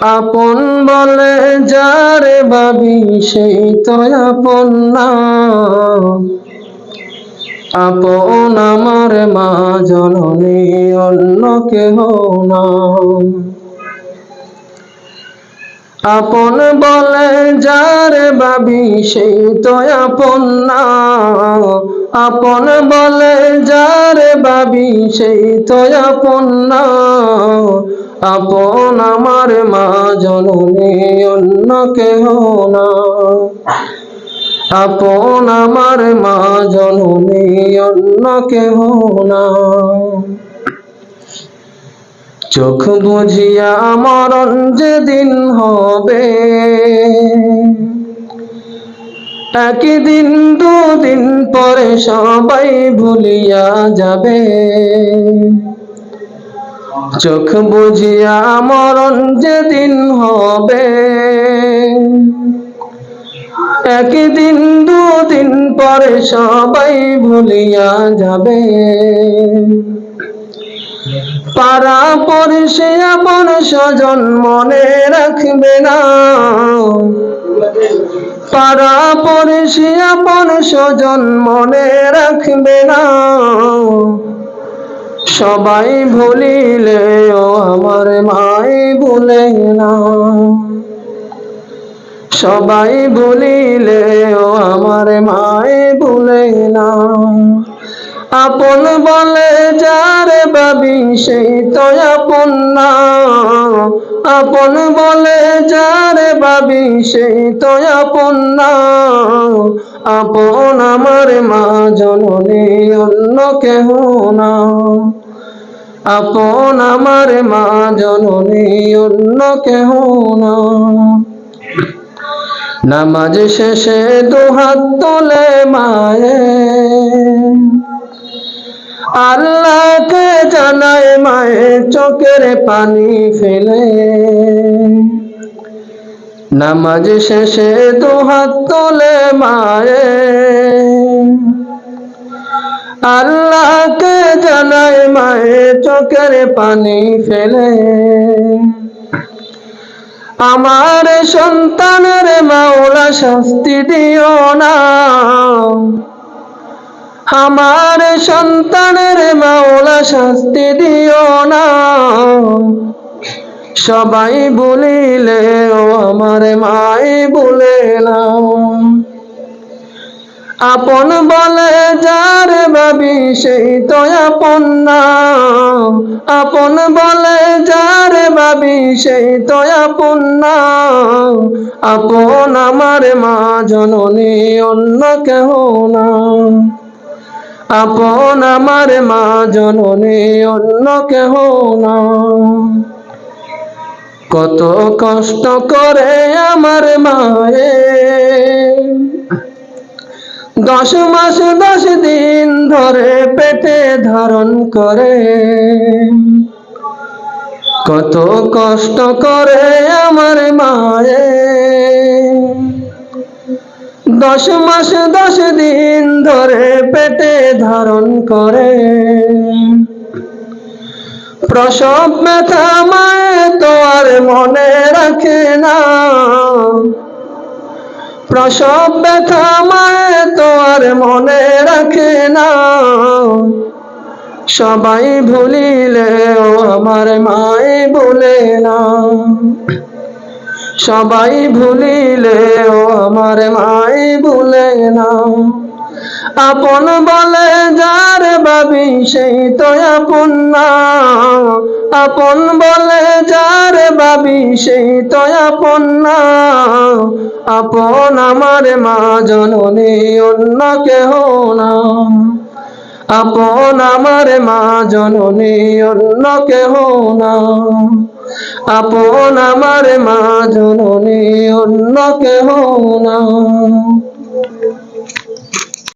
আপন বলে যারে ভাবি সেই তো আপন না। আপন আমার মা জননী, অন্য কেহ না। আপন বলে যারে ভাবি সেই তো আপন না। আপন বলে যারে ভাবি সেই তো আপন না। আপন আমার মা জননী, অন্য কেহ না। আপন আমার মা জননী, অন্য কেহ না। চোখ বুঝিয়া মরণ যেদিন হবে, একদিন, দুদিন পরে সবাই ভুলিয়া যাবে। চোখ বুঝিয়া মরণ যেদিন হবে। একদিন, দুদিন পরে সবাই ভুলিয়া যাবে। পাড়া পরিষে আপন স্বজন মনে রাখবে না। পাড়া পরিষে আপন স্বজন মনে রাখবে না। সবাই ভুলিলে ও আমার মাই ভুলে না। সবাই ভুলিলে ও আমার মাই ভুলে না। আপন বলে যারে ভাবি সেই তো আপন না। আপন বলে যারে ভাবি সেই তো আপন না। আপন আমার মা জননী, অন্য কেহ না। আপন আমার মা জননী, অন্য কেহ না। নামাজ শেষে দুহাত তোলে মায়ে। আল্লাহকে জানায় মায়ে, চোখের পানি ফেলে। নামাজ শেষে দুহাত তোলে মায়ে। আল্লাহকে জানায় মায়ে চোখের পানি ফেলে। আমার সন্তানের মাওলা শাস্তি দিও না। আমার সন্তানের মাওলা শাস্তি দিও না। সবাই বলিলে আমার মাই বলে আপন বলে, যার ভাবি সেই তো আপন না। আপন বলে, যার ভাবি সেই তো আপন না। আপন আমার মা জননী, অন্য কেহ না। আপন আমার মা জননী, অন্য কেহ না। কত কষ্ট করে আমার মায়ে দশ মাস, দশ দিন ধরে পেটে ধারণ করে। কত কষ্ট করে আমার মায়ে দশ মাস, দশ দিন ধরে পেটে ধারণ করে। প্রসব ব্যথা মায়ে তো আর মনে রাখে না। প্রসব ব্যথা মায়ে তো আর মনে রাখে না। সবাই ভুলিলে ও আমার মাই বলে না। সবাই ভুলিলে ও আমার মাই ভুলে না। আপন বলে যার ভাবি সেই তো আপন না। আপন বলে যার ভাবি সেই তো আপন না। আপন আমার মা জননী, অন্য কেহ না। আপন আমার মা জননী, অন্য কেহ না। আপন আমার মা জননী, অন্য কেহ না।